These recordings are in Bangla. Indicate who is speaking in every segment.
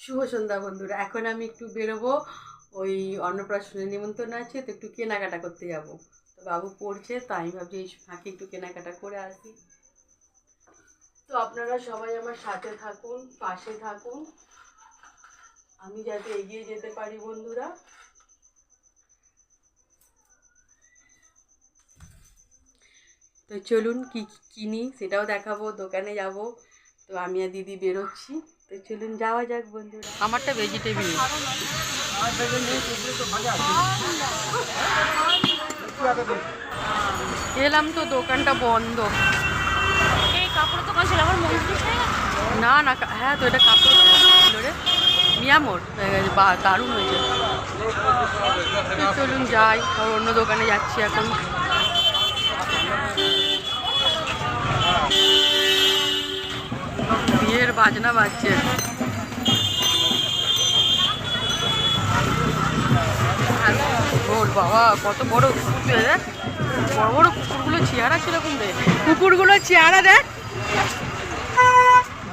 Speaker 1: শুভ সন্ধ্যা বন্ধুরা। এখন আমি একটু বেরোবো। ওই অন্নপ্রাশনের নিমন্ত্রণ আছে, তো একটু কেনাকাটা করতে যাব। তো বাবু পড়ছে, তো আমি ভাবছি এই ফাঁকে একটু কেনাকাটা করে আসি। তো আপনারা সবাই আমার সাথে থাকুন, পাশে থাকুন। আমি যাতে এগিয়ে যেতে পারি বন্ধুরা। তো চলুন কি কিনি, সেটাও দেখাবো, দোকানে যাব। তো আমি আর দিদি বেরোচ্ছি। তো চলুন যাওয়া যাক বন্ধুরা। আমারটা ভেজিটেবিল এলাম তো দোকানটা বন্ধ।
Speaker 2: এই কাপড়ের দোকান ছিল আমার মন খুশ গেছে।
Speaker 1: না না হ্যাঁ তো এটা কাপড় ছিল রে। মিয়ামোর হয়ে গেছে বা দারুণ হয়েছে। চলুন যাই আর অন্য দোকানে যাচ্ছি এখন। বাজনা বাজছে। ওর বাবা কত বড় কুকুর দেখ বড় বড় কুকুরগুলো চেহারা কীরকম দেখ। কুকুরগুলো চেহারা দেখ।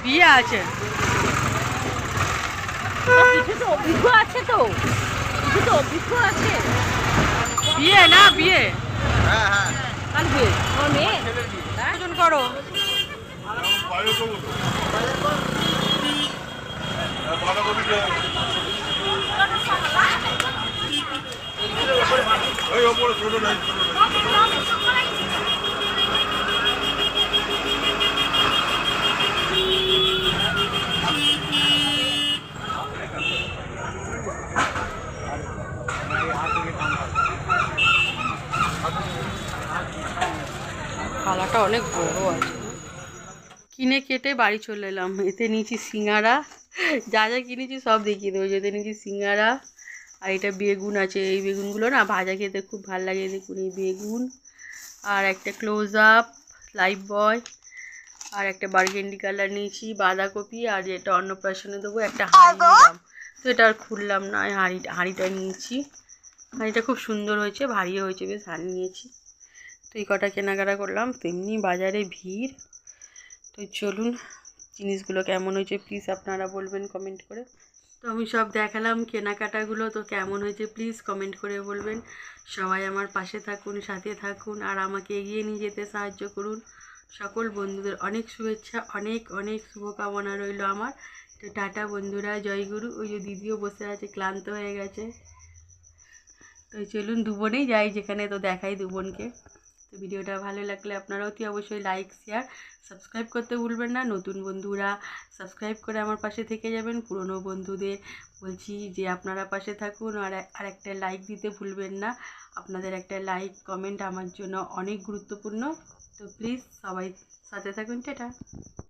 Speaker 1: বিয়ে আছে।
Speaker 2: অভিজ্ঞ আছে তো। কিছু অভিজ্ঞ আছে।
Speaker 1: বিয়ে না বিয়ে।
Speaker 2: কার বিয়ে? আমার মেয়ে?
Speaker 1: আয়োজন করো। থালাটা অনেক বড় আছে। কিনে কেটে বাড়ি চলে এলাম। এতে নিয়েছি সিঙ্গারা। যা যা কিনেছি সব দেখিয়ে দেবো। যেতে নিয়েছি সিঙ্গারা। আর এটা বেগুন আছে এই বেগুনগুলো না ভাজা খেতে খুব ভালো লাগে দেখুন এই বেগুন। আর একটা ক্লোজ আপ লাইফ বয় আর একটা বার্গেন্ডি কালার নিয়েছি বাঁধাকপি আর যেটা অন্নপ্রাশনে দেবো একটা হাঁড়ি নিলাম। তো এটা আর খুললাম না হাঁড়ি হাঁড়িটা নিয়েছি। হাঁড়িটা খুব সুন্দর হয়েছে ভারীও হয়েছে বেশ হাঁড়ি নিয়েছি। তো এই কটা কেনাকাটা করলাম তেমনি বাজারে ভিড়। তো চলুন জিনিসগুলো কেমন হয়েছে প্লিজ আপনারা বলবেন কমেন্ট করে। তো আমি সব দেখালাম কেনাকাটাগুলো, তো কেমন হয়েছে প্লিজ কমেন্ট করে বলবেন। সবাই আমার পাশে থাকুন, সাথে থাকুন, আর আমাকে এগিয়ে নিয়ে যেতে সাহায্য করুন। সকল বন্ধুদের অনেক শুভেচ্ছা, অনেক অনেক শুভকামনা রইল আমার। তো টাটা বন্ধুরা জয়গুরু ওই যে দিদিও বসে আছে, ক্লান্ত হয়ে গেছে। তো চলুন দুবনেই যাই যেখানে, তো দেখাই দুবনকে। তো ভিডিওটা ভালো লাগলে আপনারা অতি অবশ্যই লাইক শেয়ার সাবস্ক্রাইব করতে ভুলবেন না। নতুন বন্ধুরা সাবস্ক্রাইব করে আমার পাশে থেকে যাবেন। পুরনো বন্ধুদের বলছি যে আপনারা পাশে থাকুন আর আর একটা লাইক দিতে ভুলবেন না। আপনাদের একটা লাইক কমেন্ট আমার জন্য অনেক গুরুত্বপূর্ণ। তো প্লিজ সবাই সাথে থাকুন। টেটা।